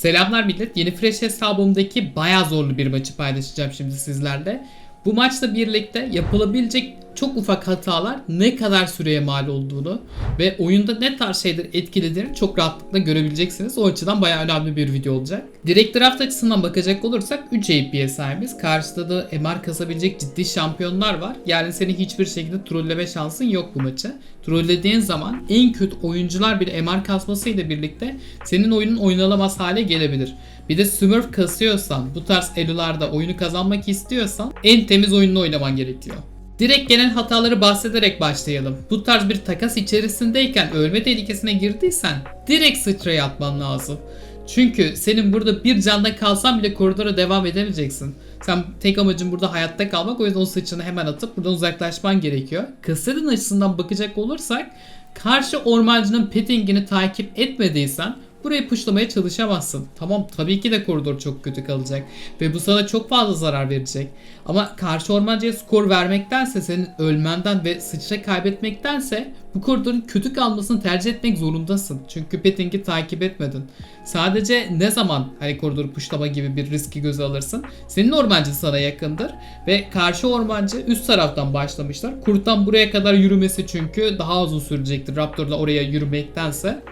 Selamlar millet. Yeni Fresh hesabımdaki bayağı zorlu bir maçı paylaşacağım şimdi sizlerle. Bu maçla birlikte yapılabilecek çok ufak hatalar ne kadar süreye mal olduğunu ve oyunda ne tarz şeyler etkilediğini çok rahatlıkla görebileceksiniz. O açıdan bayağı önemli bir video olacak. Direkt draft açısından bakacak olursak 3 AP'ye sahibiz. Karşıda da MR kasabilecek ciddi şampiyonlar var. Yani senin hiçbir şekilde trolleme şansın yok bu maçı. Trollediğin zaman en kötü oyuncular bir MR kasmasıyla birlikte senin oyunun oynanamaz hale gelebilir. Bir de Smurf kasıyorsan, bu tarz elularda oyunu kazanmak istiyorsan en temiz oyununu oynaman gerekiyor. Direkt gelen hataları bahsederek başlayalım. Bu tarz bir takas içerisindeyken ölme tehlikesine girdiysen direkt sıçraya atman lazım. Çünkü senin burada bir canda kalsan bile koridora devam edemeyeceksin. Sen tek amacın burada hayatta kalmak o yüzden o sıçranı hemen atıp buradan uzaklaşman gerekiyor. Kasırın açısından bakacak olursak karşı ormancının pettingini takip etmediysen burayı puşlamaya çalışamazsın. Tamam tabii ki de koridor çok kötü kalacak ve bu sana çok fazla zarar verecek. Ama karşı ormancıya skor vermektense senin ölmenden ve sıçra kaybetmektense bu koridorun kötü kalmasını tercih etmek zorundasın. Çünkü petting'i takip etmedin. Sadece ne zaman hani koridoru puşlama gibi bir riski göze alırsın. Senin ormancı sana yakındır ve karşı ormancı üst taraftan başlamışlar. Kurttan buraya kadar yürümesi çünkü daha uzun sürecektir Raptor'la oraya yürümektense.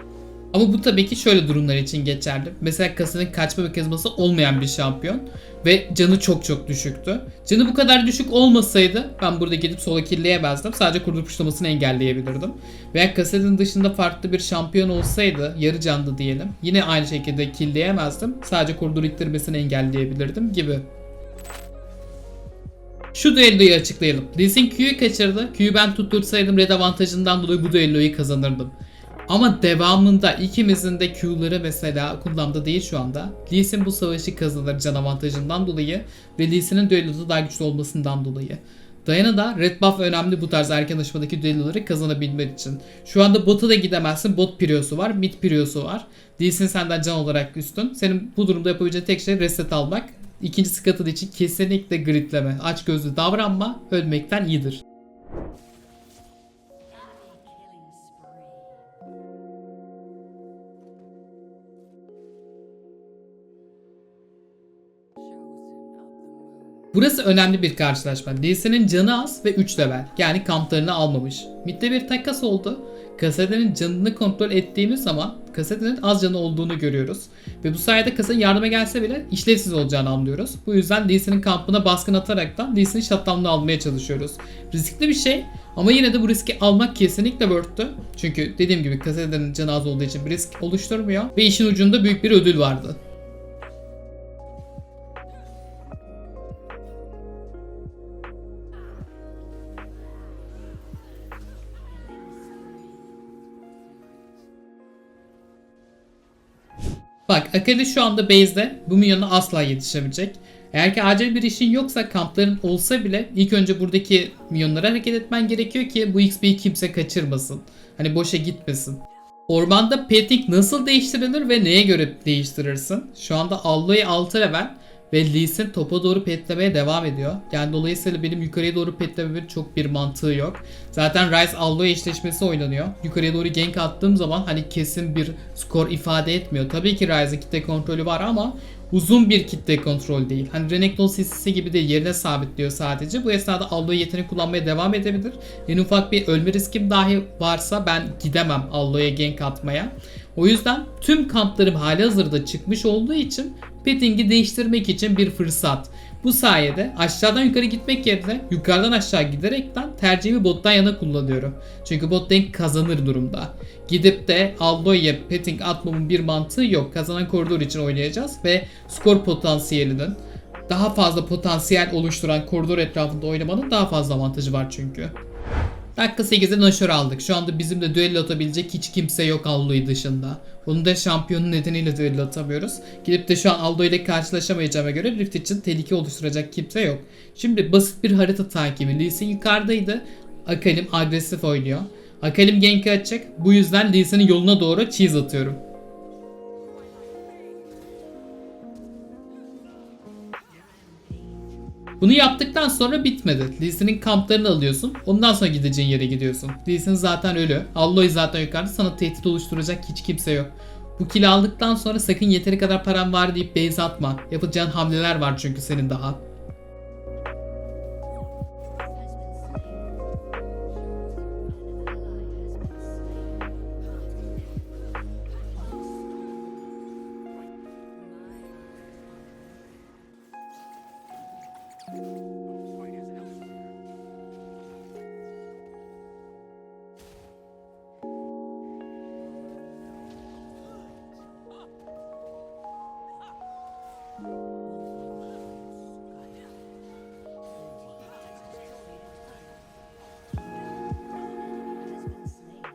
Ama bu tabii ki şöyle durumlar için geçerli. Mesela kasının kaçma mekanizması olmayan bir şampiyon ve canı çok çok düşüktü. Canı bu kadar düşük olmasaydı ben burada gidip sola killeyemezdim. Sadece kurdu puşlamasını engelleyebilirdim. Veya kasetin dışında farklı bir şampiyon olsaydı yarı canlı diyelim. Yine aynı şekilde killleyemezdim. Sadece kurdu ittirmesini engelleyebilirdim gibi. Şu düelloyu açıklayalım. Lee Sin Q'yu kaçırdı. Q'yu ben tuttursaydım red avantajından dolayı bu düelloyu kazanırdım. Ama devamında ikimizin de Q'ları mesela kullanımda değil şu anda. Lee Sin bu savaşı kazanır can avantajından dolayı ve Lee Sin'in düellosu daha güçlü olmasından dolayı. Diana da red buff önemli bu tarz erken aşamadaki düelloları kazanabilmek için. Şu anda bota da gidemezsin. Bot priyosu var, mid priyosu var. Lee Sin senden can olarak üstün. Senin bu durumda yapabileceğin tek şey reset almak. İkinci scuttle için kesinlikle gridleme. Aç gözlü davranma. Ölmekten iyidir. Burası önemli bir karşılaşma. Lee'sinin canı az ve 3 level. Yani kamplarını almamış. Mid'de bir takas oldu. Kasedenin canını kontrol ettiğimiz zaman kasedenin az canı olduğunu görüyoruz. Ve bu sayede kasetin yardıma gelse bile işlevsiz olacağını anlıyoruz. Bu yüzden Lee'sinin kampına baskın ataraktan Lee'sinin shutdown'unu almaya çalışıyoruz. Riskli bir şey ama yine de bu riski almak kesinlikle worth'tü. Çünkü dediğim gibi kasedenin canı az olduğu için bir risk oluşturmuyor. Ve işin ucunda büyük bir ödül vardı. Bak şu anda base'de bu minyona asla yetişemeyecek. Eğer ki acil bir işin yoksa kampların olsa bile ilk önce buradaki minyonlara hareket etmen gerekiyor ki bu XP'yi kimse kaçırmasın. Hani boşa gitmesin. Ormanda petting nasıl değiştirilir ve neye göre değiştirirsin? Şu anda Alloy 6 level ve Lee topa doğru petlemeye devam ediyor. Yani dolayısıyla benim yukarıya doğru petlememin çok bir mantığı yok. Zaten Ryze Alloy eşleşmesi oynanıyor. Yukarıya doğru gank attığım zaman hani kesin bir skor ifade etmiyor. Tabii ki Ryze'ın kitle kontrolü var ama uzun bir kitle kontrol değil. Hani Renekton CC'si gibi de yerine sabitliyor sadece. Bu esnada Alloy yetenek kullanmaya devam edebilir. En ufak bir ölme riskim dahi varsa ben gidemem Alloy'a gank atmaya. O yüzden tüm kamplarım hali hazırda çıkmış olduğu için petting'i değiştirmek için bir fırsat. Bu sayede aşağıdan yukarı gitmek yerine yukarıdan aşağı giderekten tercihimi bottan yana kullanıyorum. Çünkü bot denk kazanır durumda. Gidip de Alloy'a petting atmamın bir mantığı yok. Kazanan koridor için oynayacağız ve skor potansiyelinin daha fazla potansiyel oluşturan koridor etrafında oynamanın daha fazla avantajı var çünkü. Dakika 8'de Nashor aldık. Şu anda bizimle düello atabilecek hiç kimse yok Alloy dışında. Onun da şampiyonun nedeniyle düello atamıyoruz. Gidip de şu an Aldo ile karşılaşamayacağıma göre Rift için tehlike oluşturacak kimse yok. Şimdi basit bir harita takibi. Lee yukarıdaydı. Akalim agresif oynuyor. Akalim gank'i açacak. Bu yüzden Lee yoluna doğru cheese atıyorum. Bunu yaptıktan sonra bitmedi. Lee kamplarını alıyorsun. Ondan sonra gideceğin yere gidiyorsun. Lee zaten ölü. Alloy zaten yukarıda. Sana tehdit oluşturacak hiç kimse yok. Bu kili aldıktan sonra sakın yeteri kadar param var deyip base atma. Yapacağın hamleler var çünkü senin daha.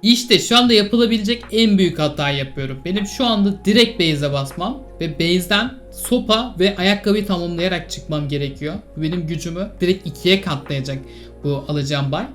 İşte şu anda yapılabilecek en büyük hata yapıyorum. Benim şu anda direkt base'e basmam ve base'den sopa ve ayakkabıyı tamamlayarak çıkmam gerekiyor. Bu Benim gücümü direkt ikiye katlayacak bu alacağım bay.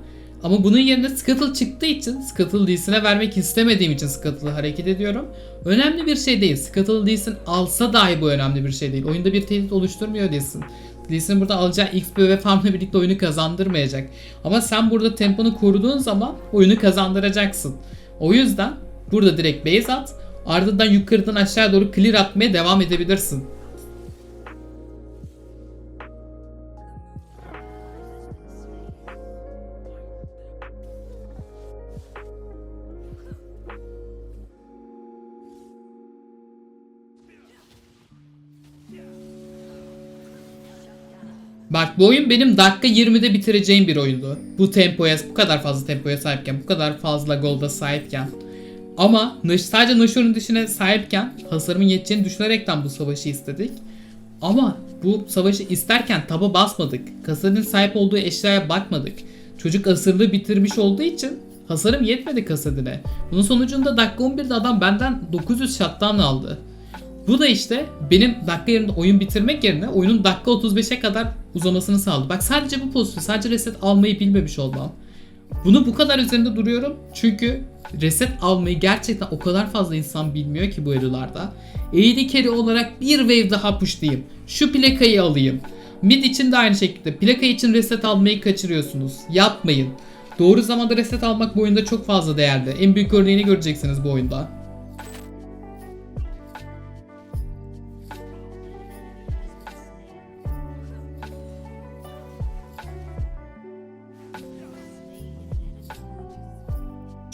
Ama bunun yerine Scuttle çıktığı için Scuttle Lee'sine vermek istemediğim için Scuttle'ı hareket ediyorum. Önemli bir şey değil. Scuttle Lee'sin alsa dahi bu önemli bir şey değil. Oyunda bir tehdit oluşturmuyor Lee'sin. Lee'sin burada alacağı XP ve farmla birlikte oyunu kazandırmayacak. Ama sen burada temponu koruduğun zaman oyunu kazandıracaksın. O yüzden burada direkt base at. Ardından yukarıdan aşağı doğru clear atmaya devam edebilirsin. Bak bu oyun benim dakika 20'de bitireceğim bir oyundu. Bu tempoya, bu kadar fazla tempoya sahipken, bu kadar fazla golda sahipken. Ama sadece Nashor'un dışına sahipken hasarımın yeteceğini düşünerekten bu savaşı istedik. Ama bu savaşı isterken taba basmadık. Kasadin sahip olduğu eşyaya bakmadık. Çocuk asırlığı bitirmiş olduğu için hasarım yetmedi Kasadin'e. Bunun sonucunda dakika 11'de adam benden 900 shutdown aldı. Bu da işte benim dakika yerinde oyun bitirmek yerine oyunun dakika 35'e kadar uzamasını sağladı. Bak sadece bu pozisyon, sadece reset almayı bilmemiş olmam. Bunu bu kadar üzerinde duruyorum çünkü reset almayı gerçekten o kadar fazla insan bilmiyor ki bu elolarda. AD carry olarak bir wave daha pushlayayım. Şu plakayı alayım. Mid için de aynı şekilde plaka için reset almayı kaçırıyorsunuz. Yapmayın. Doğru zamanda reset almak bu oyunda çok fazla değerli. En büyük örneğini göreceksiniz bu oyunda.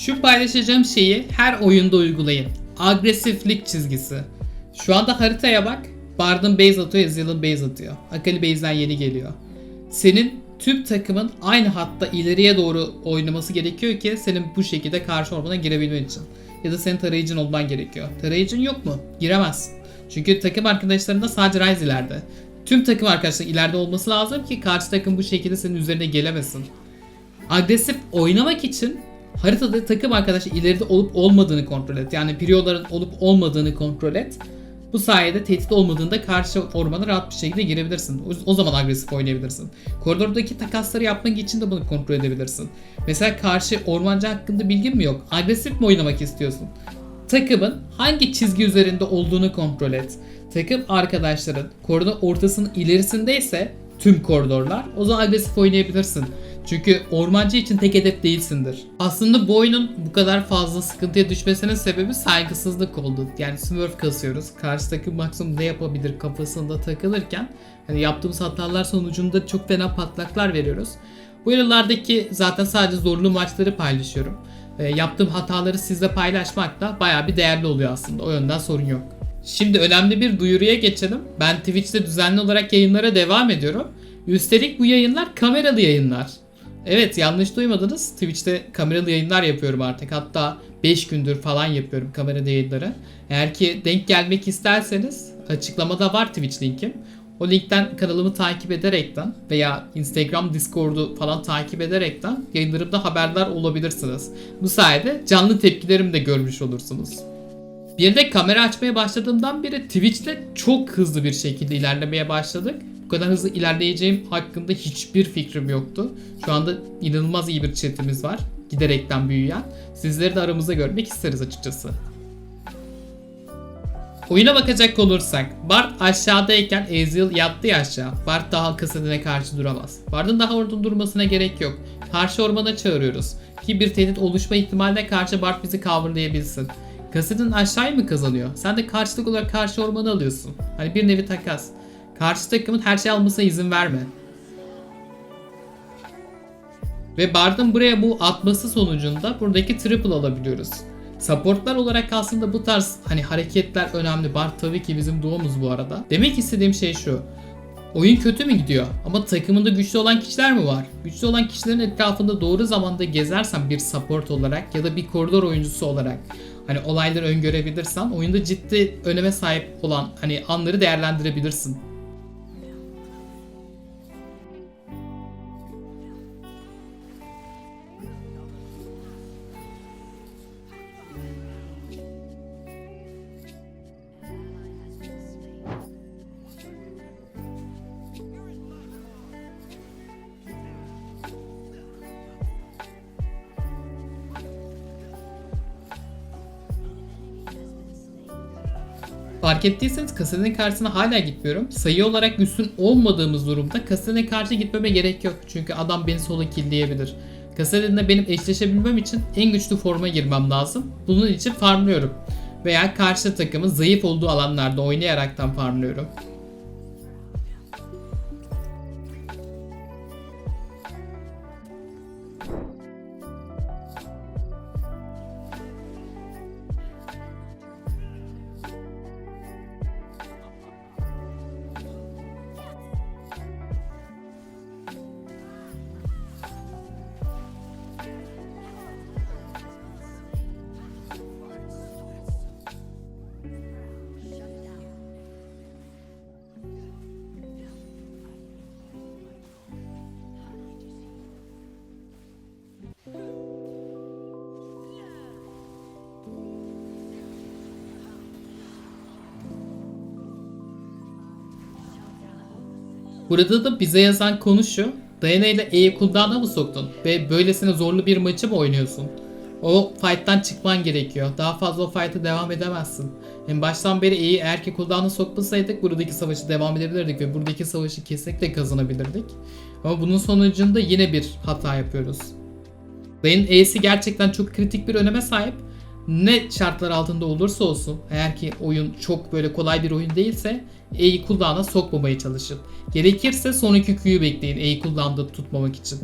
Şu paylaşacağım şeyi her oyunda uygulayın. Agresiflik çizgisi. Şu anda haritaya bak. Bard'ın base atıyor, Ezreal'ın base atıyor. Akali base'den yeni geliyor. Senin tüm takımın aynı hatta ileriye doğru oynaması gerekiyor ki senin bu şekilde karşı ormana girebilmen için. Ya da senin tarayıcın olman gerekiyor. Tarayıcın yok mu? Giremezsin. Çünkü takım arkadaşların da sadece Ryze ileride. Tüm takım arkadaşların ileride olması lazım ki karşı takım bu şekilde senin üzerine gelemesin. Agresif oynamak için haritada takım arkadaşı ileride olup olmadığını kontrol et. Yani priyoların olup olmadığını kontrol et. Bu sayede tehdit olmadığında karşı ormana rahat bir şekilde girebilirsin. O zaman agresif oynayabilirsin. Koridordaki takasları yapmak için de bunu kontrol edebilirsin. Mesela karşı ormancı hakkında bilgin mi yok? Agresif mi oynamak istiyorsun? Takımın hangi çizgi üzerinde olduğunu kontrol et. Takım arkadaşların koridor ortasının ilerisindeyse tüm koridorlar o zaman agresif oynayabilirsin. Çünkü ormancı için tek hedef değilsindir. Aslında bu oyunun bu kadar fazla sıkıntıya düşmesinin sebebi saygısızlık oldu. Yani smurf kasıyoruz. Karşı takım maksimum ne yapabilir kafasında takılırken hani yaptığımız hatalar sonucunda çok fena patlaklar veriyoruz. Bu yıllardaki zaten sadece zorlu maçları paylaşıyorum. E, yaptığım hataları sizle paylaşmak da baya bir değerli oluyor aslında. O yönden sorun yok. Şimdi önemli bir duyuruya geçelim. Ben Twitch'te düzenli olarak yayınlara devam ediyorum. Üstelik bu yayınlar kameralı yayınlar. Evet yanlış duymadınız. Twitch'te kameralı yayınlar yapıyorum artık. Hatta 5 gündür falan yapıyorum kamera yayınları. Eğer ki denk gelmek isterseniz açıklamada var Twitch linkim. O linkten kanalımı takip ederekten veya Instagram, Discord'u falan takip ederekten yayınlarımda haberdar olabilirsiniz. Bu sayede canlı tepkilerimi de görmüş olursunuz. Bir de kamera açmaya başladığımdan beri Twitch'te çok hızlı bir şekilde ilerlemeye başladık. Bu kadar hızlı ilerleyeceğim hakkında hiçbir fikrim yoktu. Şu anda inanılmaz iyi bir chatimiz var. Giderekten büyüyen. Sizleri de aramızda görmek isteriz açıkçası. Oyuna bakacak olursak Bart aşağıdayken Ezreal yattı ya aşağı. Bart daha kasadine karşı duramaz. Bard'ın daha orada durmasına gerek yok. Karşı ormana çağırıyoruz. Ki bir tehdit oluşma ihtimaline karşı Bart bizi coverlayabilsin. Kasadin aşağıya mı kazanıyor? Sen de karşılık olarak karşı ormanı alıyorsun. Hani bir nevi takas. Karşı takımın her şey almasına izin verme. Ve Bard'ın buraya bu atması sonucunda buradaki triple alabiliyoruz. Supportlar olarak aslında bu tarz hani hareketler önemli. Bard tabii ki bizim doğumuz bu arada. Demek istediğim şey şu. Oyun kötü mü gidiyor? Ama takımında güçlü olan kişiler mi var? Güçlü olan kişilerin etrafında doğru zamanda gezersen bir support olarak ya da bir koridor oyuncusu olarak hani olayları öngörebilirsen oyunda ciddi öneme sahip olan hani anları değerlendirebilirsin. Fark ettiyseniz kasetin karşısına hala gitmiyorum. Sayı olarak üstün olmadığımız durumda kasetin karşı gitmeme gerek yok. Çünkü adam beni sola killleyebilir. Kasetinle benim eşleşebilmem için en güçlü forma girmem lazım. Bunun için farmlıyorum. Veya karşı takımın zayıf olduğu alanlarda oynayaraktan farmlıyorum. Burada da bize yazan konu şu. Diana ile E'yi cooldown'a mı soktun? Ve böylesine zorlu bir maçı mı oynuyorsun? O fight'tan çıkman gerekiyor. Daha fazla o fight'a devam edemezsin. En baştan beri E'yi eğer ki cooldown'a sokmasaydık buradaki savaşı devam edebilirdik ve buradaki savaşı kesinlikle kazanabilirdik. Ama bunun sonucunda yine bir hata yapıyoruz. Diana'nın E'si gerçekten çok kritik bir öneme sahip. Ne şartlar altında olursa olsun eğer ki oyun çok böyle kolay bir oyun değilse E'yi cooldown'a sokmamaya çalışın. Gerekirse sonraki Q'yu bekleyin E'yi cooldown'da tutmamak için.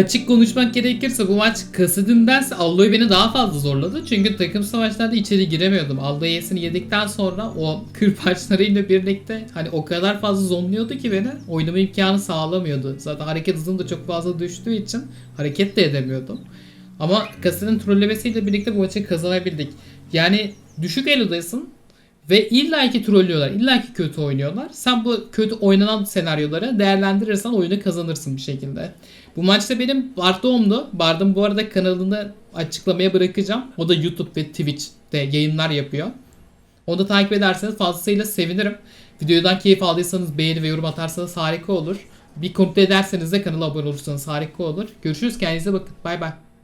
Açık konuşmak gerekirse bu maç Kasadin'dense Alloy beni daha fazla zorladı. Çünkü takım savaşlarda içeri giremiyordum. Alloy yesini yedikten sonra o kırbaçlarıyla birlikte hani o kadar fazla zonluyordu ki beni oynama imkanı sağlamıyordu. Zaten hareket hızım da çok fazla düştüğü için hareket de edemiyordum. Ama Kasadin trollemesiyle birlikte bu maçı kazanabildik. Yani düşük elo'dasın ve illaki trollüyorlar, illaki kötü oynuyorlar. Sen bu kötü oynanan senaryoları değerlendirirsen oyunu kazanırsın bir şekilde. Bu maçta benim Bardom'du. Bardom bu arada kanalında açıklamaya bırakacağım. O da YouTube ve Twitch'te yayınlar yapıyor. Onu da takip ederseniz fazlasıyla sevinirim. Videodan keyif aldıysanız beğeni ve yorum atarsanız harika olur. Bir komple ederseniz de kanala abone olursanız harika olur. Görüşürüz kendinize bakın. Bay bay.